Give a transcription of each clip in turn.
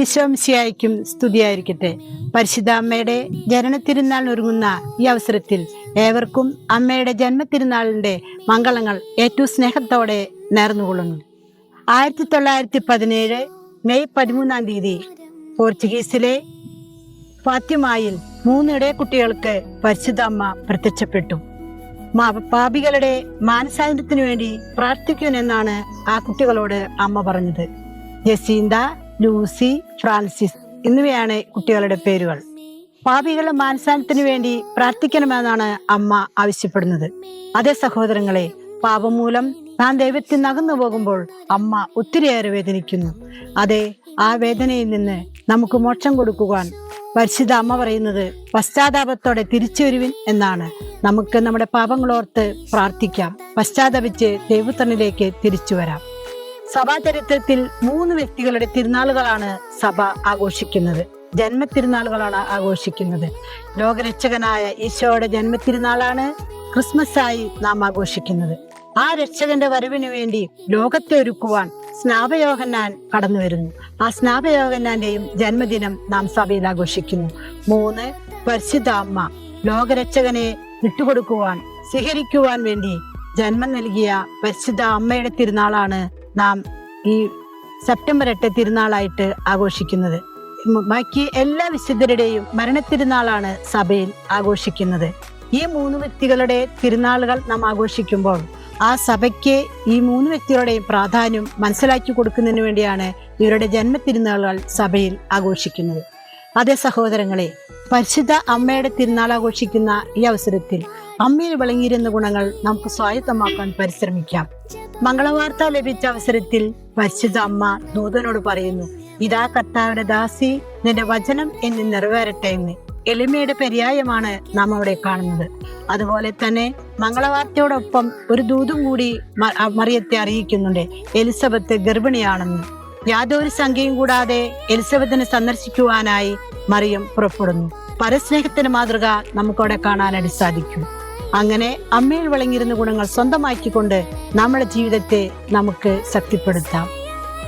ഈശോംശിയായിരിക്കും സ്തുതിയായിരിക്കട്ടെ. പരിശുദ്ധ അമ്മയുടെ ജനനത്തിരുന്നാൾ ഒരുങ്ങുന്ന ഈ അവസരത്തിൽ ഏവർക്കും അമ്മയുടെ ജന്മത്തിരുന്നാളിന്റെ മംഗളങ്ങൾ ഏറ്റവും സ്നേഹത്തോടെ നേർന്നുകൊള്ളുന്നു. ആയിരത്തി തൊള്ളായിരത്തി പതിനേഴ് മെയ് പതിമൂന്നാം തീയതി പോർച്ചുഗീസിലെ ഫാത്തിമായിൽ മൂന്ന് ഇടയക്കുട്ടികൾക്ക് പരിശുദ്ധ അമ്മ പ്രത്യക്ഷപ്പെട്ടു. പാപികളുടെ മാനസാന്തരത്തിനു വേണ്ടി പ്രാർത്ഥിക്കുമെന്നാണ് ആ കുട്ടികളോട് അമ്മ പറഞ്ഞത്. ജസീന്ത ലൂസി ഫ്രാൻസിസ് എന്നിവയാണ് കുട്ടികളുടെ പേരുകൾ. പാപികളുടെ മാനസാന്തരത്തിനു വേണ്ടി പ്രാർത്ഥിക്കണമെന്നാണ് അമ്മ ആവശ്യപ്പെടുന്നത്. അതേ സഹോദരങ്ങളെ പാപം മൂലം താൻ ദൈവത്തിൽ നകന്നു പോകുമ്പോൾ അമ്മ ഒത്തിരിയേറെ വേദനിക്കുന്നു. അതെ ആ വേദനയിൽ നിന്ന് നമുക്ക് മോക്ഷം കൊടുക്കുവാൻ പരിശുദ്ധ അമ്മ പറയുന്നത് പശ്ചാത്താപത്തോടെ തിരിച്ചു വരുവിൻ എന്നാണ്. നമുക്ക് നമ്മുടെ പാപങ്ങളോർത്ത് പ്രാർത്ഥിക്കാം. പശ്ചാത്തപിച്ച് ദൈവത്തണിലേക്ക് തിരിച്ചു വരാം. സഭാ ചരിത്രത്തിൽ മൂന്ന് വ്യക്തികളുടെ തിരുനാളുകളാണ് സഭ ആഘോഷിക്കുന്നത്. ജന്മത്തിരുനാളുകളാണ് ആഘോഷിക്കുന്നത്. ലോകരക്ഷകനായ ഈശോയുടെ ജന്മത്തിരുനാളാണ് ക്രിസ്മസ് ആയി നാം ആഘോഷിക്കുന്നത്. ആ രക്ഷകന്റെ വരവിനു വേണ്ടി ലോകത്തെ ഒരുക്കുവാൻ സ്നാപയോഹന്നാൻ കടന്നു വരുന്നു. ആ സ്നാപയോഹന്നാന്റെയും ജന്മദിനം നാം സഭയിൽ ആഘോഷിക്കുന്നു. മൂന്ന് പരിശുദ്ധ അമ്മ ലോകരക്ഷകനെ വിട്ടുകൊടുക്കുവാൻ സ്വീകരിക്കുവാൻ വേണ്ടി ജന്മം നൽകിയ പരിശുദ്ധ അമ്മയുടെ തിരുനാളാണ് നാം ഈ സെപ്റ്റംബർ എട്ട് തിരുനാളായിട്ട് ആഘോഷിക്കുന്നത്. ബാക്കി എല്ലാ വിശുദ്ധരുടെയും മരണത്തിരുനാളാണ് സഭയിൽ ആഘോഷിക്കുന്നത്. ഈ മൂന്ന് വ്യക്തികളുടെ തിരുനാളുകൾ നാം ആഘോഷിക്കുമ്പോൾ ആ സഭയ്ക്ക് ഈ മൂന്ന് വ്യക്തികളുടെയും പ്രാധാന്യം മനസ്സിലാക്കി കൊടുക്കുന്നതിന് വേണ്ടിയാണ് ഇവരുടെ ജന്മത്തിരുനാളുകൾ സഭയിൽ ആഘോഷിക്കുന്നത്. അതേ സഹോദരങ്ങളെ പരിശുദ്ധ അമ്മയുടെ തിരുനാൾ ആഘോഷിക്കുന്ന ഈ അവസരത്തിൽ അമ്മയിൽ വിളങ്ങിയിരുന്ന ഗുണങ്ങൾ നമുക്ക് സ്വായത്തമാക്കാൻ പരിശ്രമിക്കാം. മംഗളവാർത്ത ലഭിച്ച അവസരത്തിൽ പരിശുദ്ധ അമ്മ ദൂതനോട് പറയുന്നു ഇതാ കർത്താവിന്റെ ദാസി നിന്റെ വചനം എന്ന് നിറവേറട്ടെ എന്ന്. എളിമയുടെ പര്യായമാണ് നാം അവിടെ കാണുന്നത്. അതുപോലെ തന്നെ മംഗളവാർത്തയോടൊപ്പം ഒരു ദൂതും കൂടി മറിയത്തെ അറിയിക്കുന്നുണ്ട്. എലിസബത്ത് ഗർഭിണിയാണെന്ന്. യാതൊരു സംഖ്യയും കൂടാതെ എലിസബത്തിനെ സന്ദർശിക്കുവാനായി മറിയം പുറപ്പെടുന്നു. പരസ്നേഹത്തിന്റെ മാതൃക നമുക്കവിടെ കാണാനായിട്ട് സാധിക്കും. അങ്ങനെ അമ്മയിൽ വിളങ്ങിയിരുന്ന ഗുണങ്ങൾ സ്വന്തമാക്കിക്കൊണ്ട് നമ്മുടെ ജീവിതത്തെ നമുക്ക് ശക്തിപ്പെടുത്താം.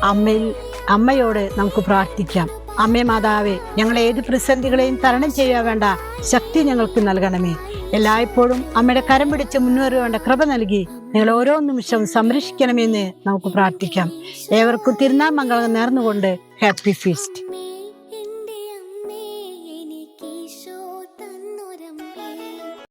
അമ്മയിൽ അമ്മയോട് നമുക്ക് പ്രാർത്ഥിക്കാം. അമ്മേ മാതാവേ ഞങ്ങളെ ഏത് പ്രതിസന്ധികളെയും തരണം ചെയ്യാൻ വേണ്ട ശക്തി ഞങ്ങൾക്ക് നൽകണമേ. എല്ലായ്പ്പോഴും അമ്മയുടെ കരം പിടിച്ച് മുന്നേറുവേണ്ട കൃപ നൽകി നിങ്ങൾ ഓരോ നിമിഷവും സംരക്ഷിക്കണമെന്ന് നമുക്ക് പ്രാർത്ഥിക്കാം. ഏവർക്കും തിരുനാൾ മംഗളം നേർന്നുകൊണ്ട് ഹാപ്പി ഫീസ്റ്റ്.